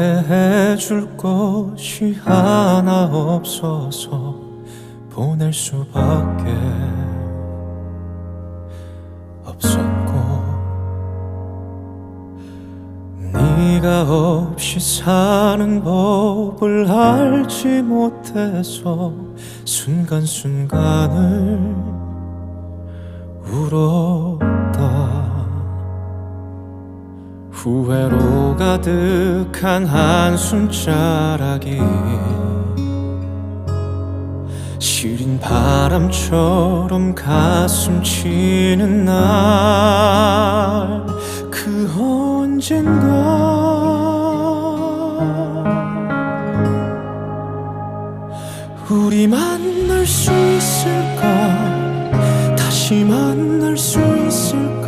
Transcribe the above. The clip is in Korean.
대해줄 것이 하나 없어서 보낼 수밖에 없었고 네가 없이 사는 법을 알지 못해서 순간순간을 울었 후회로 가득한 한숨자락이 시린 바람처럼 가슴 치는 날 그 언젠가 우리 만날 수 있을까? 다시 만날 수 있을까?